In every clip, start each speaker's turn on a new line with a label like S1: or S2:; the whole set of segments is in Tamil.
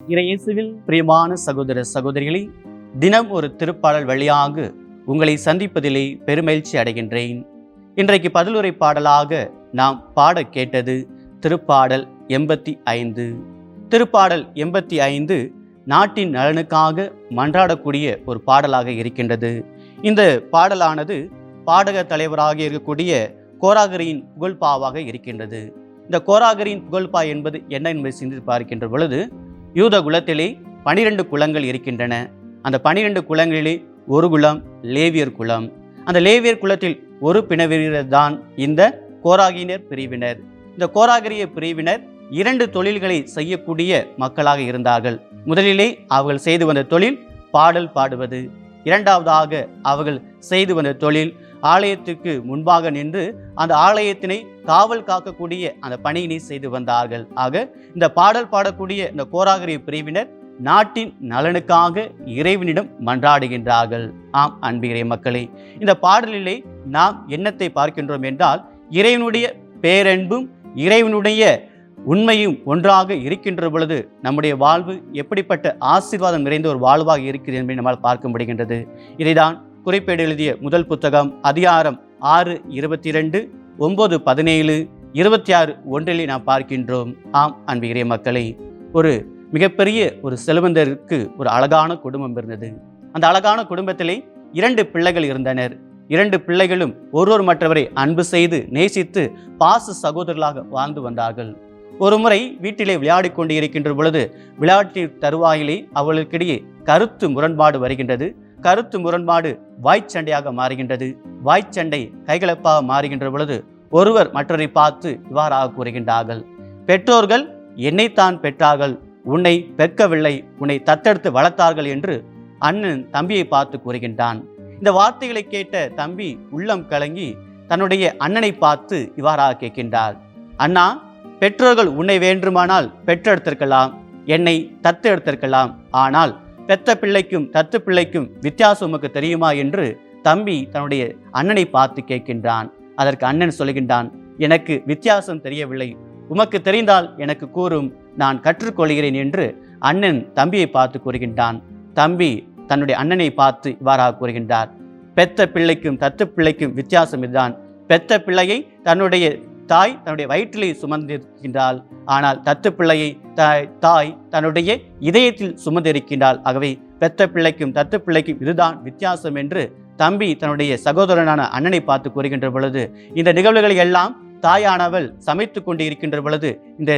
S1: இறையேசுவில் பிரியமான சகோதர சகோதரிகளை தினம் ஒரு திருப்பாடல் வழியாக உங்களை சந்திப்பதிலே பெருமகிழ்ச்சி அடைகின்றேன். இன்றைக்கு பதிலுரை பாடலாக நாம் பாட கேட்டது திருப்பாடல் எண்பத்தி ஐந்து. திருப்பாடல் எண்பத்தி ஐந்து நாட்டின் நலனுக்காக மன்றாடக்கூடிய ஒரு பாடலாக இருக்கின்றது. இந்த பாடலானது பாடக தலைவராக இருக்கக்கூடிய கோராகரியின் புகழ்பாவாக இருக்கின்றது. இந்த கோராகரியின் புகழ்பா என்பது என்ன என்பதை சிந்தித்து பார்க்கின்ற பொழுது யூத குலத்திலே பனிரெண்டு குலங்கள் இருக்கின்றன. அந்த பனிரெண்டு குலங்களிலே ஒரு குலம் லேவியர் குலம். அந்த லேவியர் குலத்தில் ஒரு பிணவீரர் தான் இந்த கோராகினர் பிரிவினர். இந்த கோராகரிய பிரிவினர் இரண்டு தொழில்களை செய்யக்கூடிய மக்களாக இருந்தார்கள். முதலிலே அவர்கள் செய்து வந்த தொழில் பாடல் பாடுவது. இரண்டாவதாக அவர்கள் செய்து வந்த தொழில் ஆலயத்துக்கு முன்பாக நின்று அந்த ஆலயத்தினை காவல் காக்கக்கூடிய அந்த பணியினை செய்து வந்தார்கள். ஆக இந்த பாடல் பாடக்கூடிய இந்த கோராகரி பிரிவினர் நாட்டின் நலனுக்காக இறைவனிடம் மன்றாடுகின்றார்கள். ஆம் அன்பிகிறை மக்களே இந்த பாடலிலே நாம் என்னத்தை பார்க்கின்றோம் என்றால் இறைவனுடைய பேரன்பும் இறைவனுடைய உண்மையும் ஒன்றாக இருக்கின்ற பொழுது நம்முடைய வாழ்வு எப்படிப்பட்ட ஆசீர்வாதம் நிறைந்த ஒரு வாழ்வாக இருக்கிறது என்பதை நம்மால் பார்க்க முடிகின்றது. இதைதான் குறிப்பேடு எழுதிய முதல் புத்தகம் அதிகாரம் ஆறு இருபத்தி ரெண்டு ஒன்பது பதினேழு இருபத்தி ஆறு ஒன்றிலே நாம் பார்க்கின்றோம். ஆம் அன்பிகிரிய மக்களை ஒரு மிகப்பெரிய ஒரு செல்வந்தருக்கு ஒரு அழகான குடும்பம் இருந்தது. அந்த அழகான குடும்பத்திலே இரண்டு பிள்ளைகள் இருந்தனர். இரண்டு பிள்ளைகளும் ஒருவர் மற்றவரை அன்பு செய்து நேசித்து பாச சகோதரர்களாக வாழ்ந்து வந்தார்கள். ஒரு முறை வீட்டிலே விளையாடி கொண்டு இருக்கின்ற பொழுது விளையாட்டு தருவாயிலே அவர்களுக்கிடையே கருத்து முரண்பாடு வருகின்றது. கருத்து முரண்பாடு வாய்ச்சண்டையாக மாறுகின்றது. வாய்ச்சண்டை கைகலப்பாக மாறுகின்ற பொழுது ஒருவர் மற்றொரை பார்த்து இவ்வாறாக கூறுகின்றார்கள். பெற்றோர்கள் என்னைத்தான் பெற்றார்கள். உன்னை பெற்கவில்லை. உன்னை தத்தெடுத்து வளர்த்தார்கள் என்று அண்ணன் தம்பியை பார்த்து கூறுகின்றான். இந்த வார்த்தைகளை கேட்ட தம்பி உள்ளம் கலங்கி தன்னுடைய அண்ணனை பார்த்து இவ்வாறாக கேட்கின்றார் அண்ணா பெற்றோர்கள் உன்னை வேண்டுமானால் பெற்றெடுத்திருக்கலாம். என்னை தத்து எடுத்திருக்கலாம் ஆனால் பெத்த பிள்ளைக்கும் தத்து பிள்ளைக்கும் வித்தியாசம் உமக்கு தெரியுமா என்று தம்பி தன்னுடைய அண்ணனை பார்த்து கேட்கின்றான். அதற்கு அண்ணன் சொல்கின்றான் எனக்கு வித்தியாசம் தெரியவில்லை. உமக்கு தெரிந்தால் எனக்கு கூறும் நான் கற்றுக்கொள்கிறேன் என்று அண்ணன் தம்பியை பார்த்து கூறுகின்றான். தம்பி தன்னுடைய அண்ணனை பார்த்து இவ்வாறாக கூறுகின்றார் பெத்த பிள்ளைக்கும் தத்து பிள்ளைக்கும் வித்தியாசம் இதுதான். பெத்த பிள்ளையை தன்னுடைய தாய் தன்னுடைய வயிற்றிலே சுமந்திருக்கின்றாள். ஆனால் தத்து பிள்ளையை தாய் தாய் தன்னுடைய இதயத்தில் சுமந்திருக்கின்றாள். ஆகவே பெத்த பிள்ளைக்கும் தத்து பிள்ளைக்கும் இதுதான் வித்தியாசம் என்று தம்பி தன்னுடைய சகோதரனான அண்ணனை பார்த்து கூறுகின்ற பொழுது இந்த நிகழ்வுகளை எல்லாம் தாயானவள் சமைத்து கொண்டு இருக்கின்ற பொழுது இந்த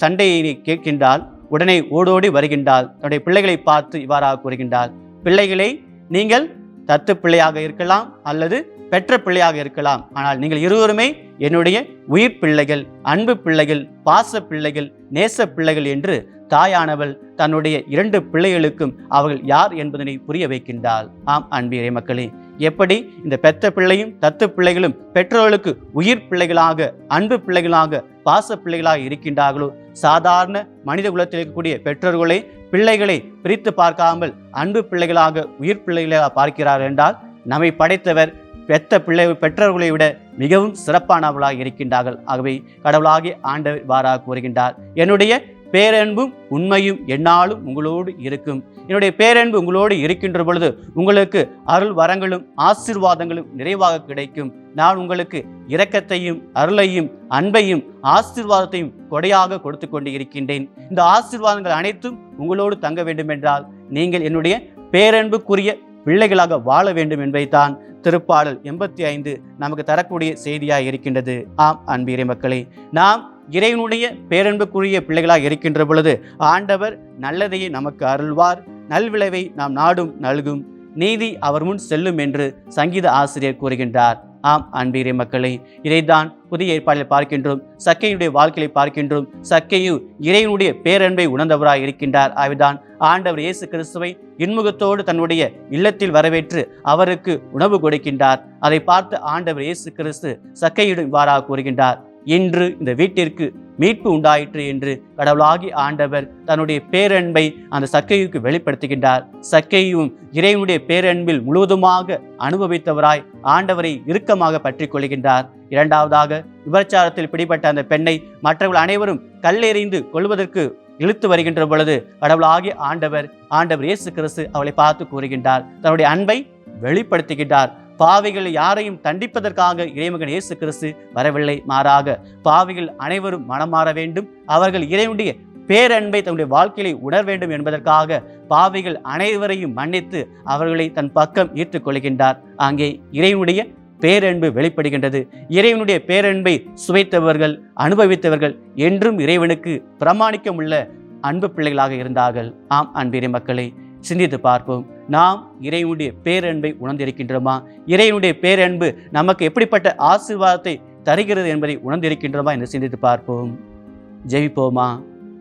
S1: சண்டையை கேட்கின்றால் உடனே ஓடோடி வருகின்றாள். தன்னுடைய பிள்ளைகளை பார்த்து இவ்வாறாக கூறுகின்றாள். பிள்ளைகளை நீங்கள் தத்து பிள்ளையாக இருக்கலாம் அல்லது பெற்ற பிள்ளையாக இருக்கலாம். ஆனால் நீங்கள் இருவருமே என்னுடைய உயிர் பிள்ளைகள் அன்பு பிள்ளைகள் பாச பிள்ளைகள் நேச பிள்ளைகள் என்று தாயானவள் தன்னுடைய இரண்டு பிள்ளைகளுக்கும் அவள் யார் என்பதனை புரிய வைக்கின்றாள். ஆம் அன்பியரை மக்களே எப்படி இந்த பெத்த பிள்ளையும் தத்து பிள்ளைகளும் பெற்றோர்களுக்கு உயிர் பிள்ளைகளாக அன்பு பிள்ளைகளாக பாச பிள்ளைகளாக இருக்கின்றார்களோ? சாதாரண மனித குலத்தில் இருக்கக்கூடிய பெற்றோர்களே பிள்ளைகளை பிரித்து பார்க்காமல் அன்பு பிள்ளைகளாக உயிர் பிள்ளைகளாக பார்க்கிறார்கள் என்றால் நம்மை படைத்தவர் பெத்த பிள்ளை பெற்றவர்களை விட மிகவும் சிறப்பானவர்களாக இருக்கின்றார்கள். ஆகவே கடவுளாகி ஆண்டவர் வாராக கூறுகின்றார். என்னுடைய பேரன்பும் உண்மையும் என்னாலும் உங்களோடு இருக்கும். என்னுடைய பேரன்பு உங்களோடு இருக்கின்ற பொழுது உங்களுக்கு அருள் வரங்களும் ஆசீர்வாதங்களும் நிறைவாக கிடைக்கும். நான் உங்களுக்கு இரக்கத்தையும் அருளையும் அன்பையும் ஆசிர்வாதத்தையும் கொடையாக கொடுத்து கொண்டு இருக்கின்றேன் இந்த ஆசீர்வாதங்கள் அனைத்தும் உங்களோடு தங்க வேண்டுமென்றால் நீங்கள் என்னுடைய பேரன்புக்குரிய பிள்ளைகளாக வாழ வேண்டும் என்பதைத்தான் திருப்பாடல் எண்பத்தி ஐந்து நமக்கு தரக்கூடிய செய்தியாக இருக்கின்றது. ஆம் அன்பீரை மக்களே நாம் இறைவனுடைய பேரன்புக்குரிய பிள்ளைகளாக இருக்கின்ற பொழுது ஆண்டவர் நல்லதையே நமக்கு அருள்வார். நல்விளைவை நாம் நாடும் நல்கும். நீதி அவர் முன் செல்லும் என்று சங்கீத ஆசிரியர் கூறுகின்றார். ஆம் அன்பீரை மக்களே இதைத்தான் புதிய ஏற்பாட்டில் பார்க்கின்றோம். சக்கையுடைய வாழ்க்கையை பார்க்கின்றோம். சக்கையு இறைவனுடைய பேரன்பை உணர்ந்தவராய் இருக்கின்றார். ஆவிதான் ஆண்டவர் இயேசு கிறிஸ்துவை இன்முகத்தோடு தன்னுடைய இல்லத்தில் வரவேற்று அவருக்கு உணவு கொடுக்கின்றார். அதை பார்த்து ஆண்டவர் இயேசு கிறிஸ்து சக்கையிடும் இவ்வாறாக கூறுகின்றார். இன்று இந்த வீட்டிற்கு மீட்பு உண்டாயிற்று என்று கடவுளாகி ஆண்டவர் தன்னுடைய பேரன்பை அந்த சக்கையுக்கு வெளிப்படுத்துகின்றார். சக்கையும் இறைவனுடைய பேரன்பில் முழுவதுமாக அனுபவித்தவராய் ஆண்டவரை இறுக்கமாக பற்றி கொள்கின்றார் இரண்டாவதாக விபச்சாரத்தில் பிடிபட்ட அந்த பெண்ணை மற்றவர்கள் அனைவரும் கல்லெறிந்து கொள்வதற்கு இழுத்து வருகின்ற பொழுது கடவுளாகிய ஆண்டவர் ஆண்டவர் இயேசு கிறிஸ்து அவளை பார்த்து கூறுகின்றார். தன்னுடைய அன்பை வெளிப்படுத்துகின்றார். பாவிகள் யாரையும் தண்டிப்பதற்காக இறைமகன் இயேசு கிறிஸ்து வரவில்லை மாறாக பாவிகள் அனைவரும் மனம் மாற வேண்டும் அவர்கள் இறைவனுடைய பேரன்பை தன்னுடைய வாழ்க்கையை உணர வேண்டும் என்பதற்காக பாவிகள் அனைவரையும் மன்னித்து அவர்களை தன் பக்கம் ஈர்த்துக் கொள்கின்றார் அங்கே இறைவனுடைய பேரன்பு வெளிப்படுகின்றது. இறைவனுடைய பேரன்பை சுவைத்தவர்கள் அனுபவித்தவர்கள் என்றும் இறைவனுக்கு பிரமாணிக்கமுள்ள அன்பு பிள்ளைகளாக இருந்தார்கள். ஆம் அன்பிறை மக்களை சிந்தித்து பார்ப்போம். நாம் இறைவனுடைய பேரன்பை உணர்ந்திருக்கின்றோமா? இறைவனுடைய பேரன்பு நமக்கு எப்படிப்பட்ட ஆசீர்வாதத்தை தருகிறது என்பதை உணர்ந்திருக்கின்றோமா என்று சிந்தித்து பார்ப்போம். ஜெயிப்போமா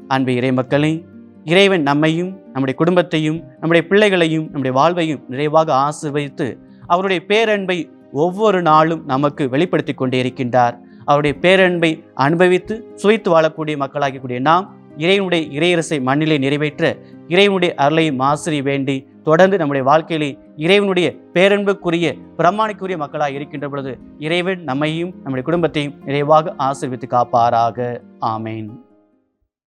S1: அன்பு இறை மக்களே இறைவன் நம்மையும் நம்முடைய குடும்பத்தையும் நம்முடைய பிள்ளைகளையும் நம்முடைய வாழ்வையும் நிறைவாக ஆசீர்வதித்து அவருடைய பேரன்பை ஒவ்வொரு நாளும் நமக்கு வெளிப்படுத்தி கொண்டே இருக்கின்றார். அவருடைய பேரன்பை அனுபவித்து சுவைத்து வாழக்கூடிய மக்களாகக்கூடிய நாம் இறைவனுடைய இறையரசை மண்ணிலே நிறைவேற்ற இறைவனுடைய அருளையும் ஆசிரி வேண்டி தொடர்ந்து நம்முடைய வாழ்க்கையிலே இறைவனுடைய பேரன்புக்குரிய பிரமாணிக்குரிய மக்களாக இருக்கின்ற பொழுது இறைவன் நம்மையும் நம்முடைய குடும்பத்தையும் நிறைவாக ஆசிர்வித்து காப்பாராக. ஆமேன்.